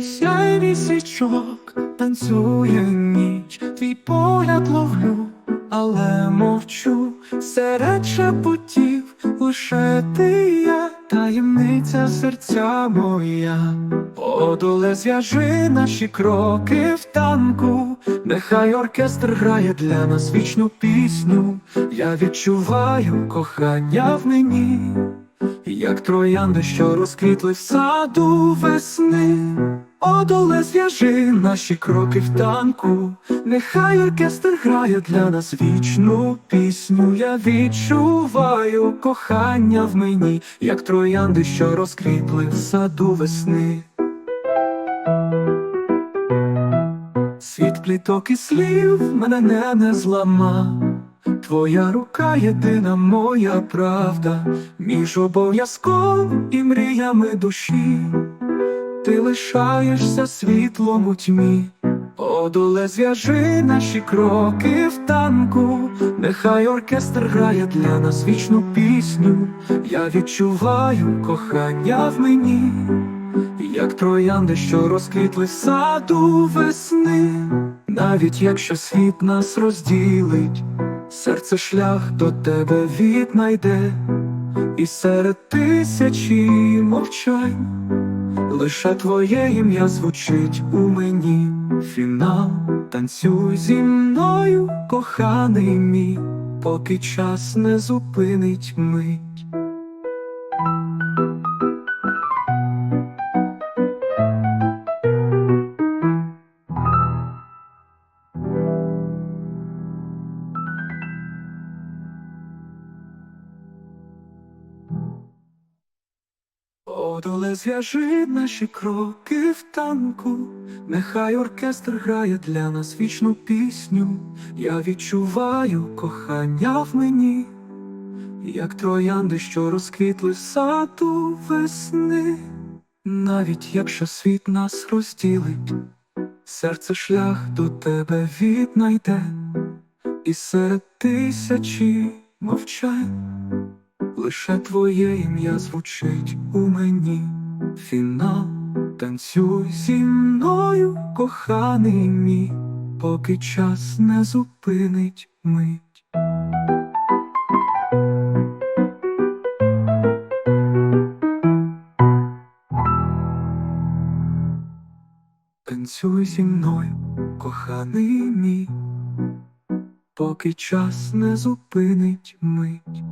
Сяйві свічок танцює ніч, твій погляд ловлю, але мовчу. Серед шепотів, лише ти і я, таємниця серця моя. Подоле зв'яжи наші кроки в танку, нехай оркестр грає для нас вічну пісню. Я відчуваю кохання в мені. Як троянди, що розквітли в саду весни, Одоле зв'яжи наші кроки в танку, нехай оркестр грає для нас вічну пісню. Я відчуваю кохання в мені, як троянди, що розквітли в саду весни. Світ пліток і слів мене не, не злама. Твоя рука єдина моя правда, між обов'язком і мріями душі, ти лишаєшся світлом у тьмі, Одоле зв'яжи наші кроки в танку, нехай оркестр грає для нас вічну пісню, я відчуваю кохання в мені, як троянди, що розквітли саду весни, навіть якщо світ нас розділить. Серце шлях до тебе віднайде, і серед тисячі мовчань лише твоє ім'я звучить у мені. Фінал танцюй зі мною, коханий мій, поки час не зупинить мить. Одоле зв'яжи наші кроки в танку, нехай оркестр грає для нас вічну пісню. Я відчуваю кохання в мені, як троянди, що розквітли саду весни. Навіть якщо світ нас розділить, серце шлях до тебе віднайде, і серед тисячі мовчань. Лише твоє ім'я звучить у мені. Фінал танцюй зі мною, коханий мій, поки час не зупинить мить. Танцюй зі мною, коханий мій, поки час не зупинить мить.